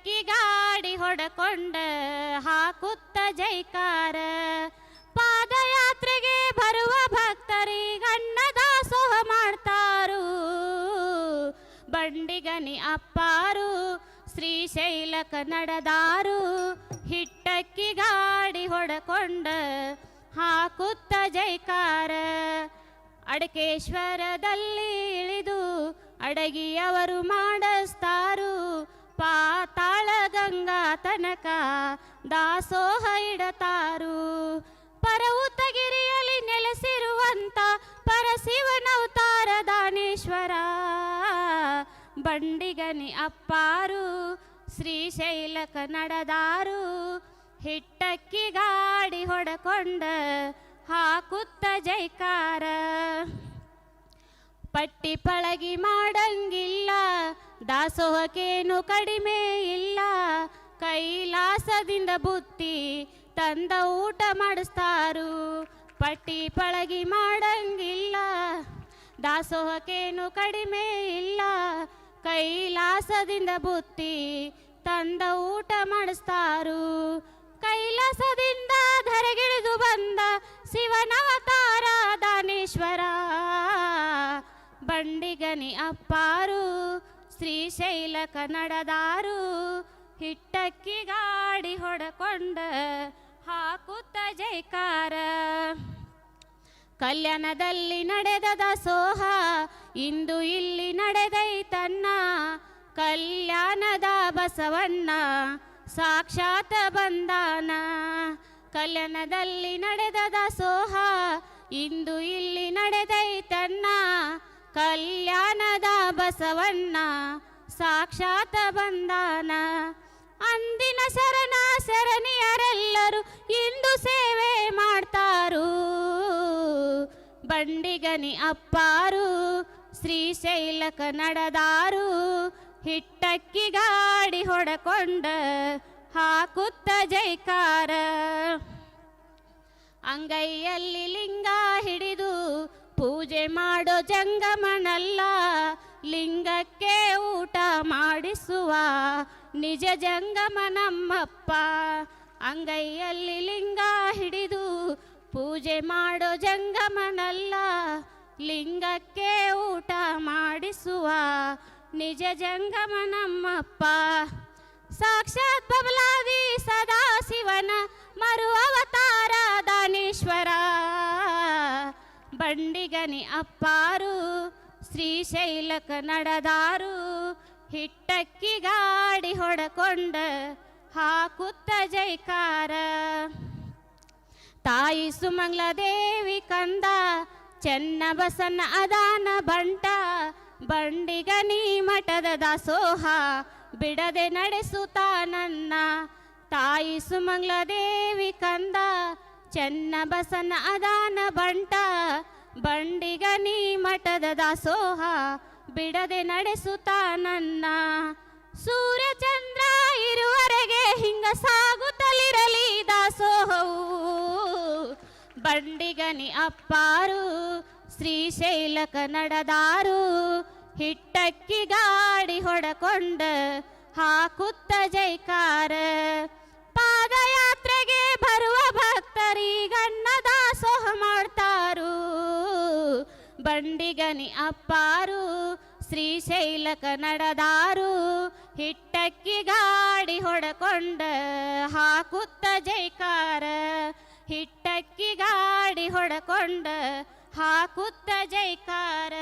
ಅಕ್ಕಿ ಗಾಡಿ ಹೊಡಕೊಂಡ ಹಾಕುತ್ತ ಜೈಕಾರ. ಪಾದಯಾತ್ರೆಗೆ ಬರುವ ಭಕ್ತರಿಗನ್ನ ದಾಸೋಹ ಮಾಡ್ತಾರು. ಬಂಡಿಗನಿ ಅಪ್ಪಾರು ಶ್ರೀಶೈಲಕ ನಡೆದಾರು ಹಿಟ್ಟಕ್ಕಿ ಗಾಡಿ ಹೊಡಕೊಂಡ ಹಾಕುತ್ತ ಜೈಕಾರ. ಅಡಕೇಶ್ವರದಲ್ಲಿ ಇಳಿದು ಅಡಗಿಯವರು ಮಾಡಿಸ್ತಾರು. ಪಾತಾಳ ಗಂಗಾ ತನಕ ದಾಸೋಹ ಇಡತಾರು. ಪರವುತಗಿರಿಯಲ್ಲಿ ನೆಲೆಸಿರುವಂತ ಪರಶಿವನವತಾರ ದಾನೇಶ್ವರ. ಬಂಡಿಗನಿ ಅಪ್ಪಾರು ಶ್ರೀಶೈಲಕ ನಡೆದಾರು ಹಿಟ್ಟಕ್ಕಿ ಗಾಡಿ ಹೊಡಕೊಂಡ ಹಾಕುತ್ತ ಜೈಕಾರ. ಪಟ್ಟಿ ಪಳಗಿ ಮಾಡಂಗಿಲ್ಲ ದಾಸೋಹಕ್ಕೇನು ಕಡಿಮೆ ಇಲ್ಲ. ಕೈಲಾಸದಿಂದ ಬುತ್ತಿ ತಂದ ಊಟ ಮಾಡಿಸ್ತಾರು. ಪಟ್ಟಿ ಪಳಗಿ ಮಾಡಂಗಿಲ್ಲ. ದಾಸೋಹಕ್ಕೇನು ಕಡಿಮೆ ಇಲ್ಲ. ಕೈಲಾಸದಿಂದ ಬುತ್ತಿ ತಂದ ಊಟ ಮಾಡಿಸ್ತಾರು. ಕೈಲಾಸದಿಂದ ಧರೆಗಿಳಿದು ಬಂದ ಶಿವನವತಾರ ದಾನೇಶ್ವರ. ಬಂಡಿಗನಿ ಅಪ್ಪಾರು. ಶ್ರೀಶೈಲಕ ಕನ್ನಡದಾರು ಹಿಟ್ಟಕ್ಕಿ ಗಾಡಿ ಹೊಡಕೊಂಡ ಹಾಕುತ್ತ ಜೈಕಾರ ಕಲ್ಯಾಣದಲ್ಲಿ ನಡೆದ ದಾಸೋಹ, ಇಂದು ಇಲ್ಲಿ ನಡೆದೈತನ್ನ ಕಲ್ಯಾಣದ ಬಸವಣ್ಣ, ಸಾಕ್ಷಾತ್ ಬಂದಾನ. ಕಲ್ಯಾಣದಲ್ಲಿ ನಡೆದ ದಾಸೋಹ, ಇಂದು ಇಲ್ಲಿ ನಡೆದೈತನ್ನ ಕಲ್ಯಾಣದ ಬಸವಣ್ಣ, ಸಾಕ್ಷಾತ್ ಬಂದಾನ. ಅಂದಿನ ಶರಣ ಶರಣಿಯರೆಲ್ಲರೂ ಇಂದು ಸೇವೆ ಮಾಡ್ತಾರು. ಬಂಡಿಗನಿ ಅಪ್ಪಾರು ಶ್ರೀಶೈಲಕ ನಡೆದಾರು. ಹಿಟ್ಟಕ್ಕಿ ಗಾಡಿ ಹೊಡಕೊಂಡ ಹಾಕುತ್ತ ಜೈಕಾರ. ಅಂಗೈಯಲ್ಲಿ ಲಿಂಗ ಮಾಡೋ ಜಂಗಮನಲ್ಲ, ಲಿಂಗಕ್ಕೆ ಊಟ ಮಾಡಿಸುವ ನಿಜ ಜಂಗಮನಮ್ಮಪ್ಪ. ಅಂಗೈಯಲ್ಲಿ ಲಿಂಗ ಹಿಡಿದು ಪೂಜೆ ಮಾಡೋ ಜಂಗಮನಲ್ಲ, ಲಿಂಗಕ್ಕೆ ಊಟ ಮಾಡಿಸುವ ನಿಜ ಜಂಗಮನಮ್ಮಪ್ಪ. ಸಾಕ್ಷಾತ್ ಬಬಲಾದಿ ಸದಾ ಬಂಡಿಗನಿ ಅಪ್ಪಾರು ಶ್ರೀಶೈಲಕ ನಡದಾರು, ಹಿಟ್ಟಕ್ಕಿ ಗಾಡಿ ಹೊಡಕೊಂಡ ಹಾಕುತ್ತ ಜೈಕಾರ. ತಾಯಿ ಸುಮಂಗ್ಲ ದೇವಿ ಕಂದ, ಚೆನ್ನ ಬಸನ್ನ ಅದಾನ ಬಂಟ, ಬಂಡಿಗನಿ ಮಠದ ದಾಸೋಹ, ಬಿಡದೆ ನಡೆಸುತ್ತಾನನ್ನ ತಾಯಿ ಸುಮಂಗ್ಲ ದೇವಿ ಕಂದ ಚೆನ್ನ ಬಸನ ಅದಾನ ಬಂಟ ಬಂಡಿಗನಿ ಮಠದ ದಾಸೋಹ, ಬಿಡದೆ ನಡೆಸುತ್ತಾನನ್ನ ಸೂರ್ಯಚಂದ್ರ ಇರುವರೆಗೆ ಹಿಂಗ ಸಾಗುತ್ತಲಿರಲಿ ದಾಸೋಹವು. ಬಂಡಿಗನಿ ಅಪ್ಪಾರು ಶ್ರೀಶೈಲಕ ನಡದಾರು, ಹಿಟ್ಟಕ್ಕಿ ಗಾಡಿ ಹೊಡಕೊಂಡ, ಹಾಕುತ್ತ ಜೈಕಾರ. ಬಂಡಿಗನಿ ಅಪ್ಪಾರು ಶ್ರೀಶೈಲಕ ನಡೆದಾರು ಹಿಟ್ಟಕ್ಕಿ ಗಾಡಿ ಹೊಡಕೊಂಡ ಹಾಕುತ್ತ ಜೈಕಾರ ಹಿಟ್ಟಕ್ಕಿ ಗಾಡಿ ಹೊಡಕೊಂಡ ಹಾಕುತ್ತ ಜೈಕಾರ.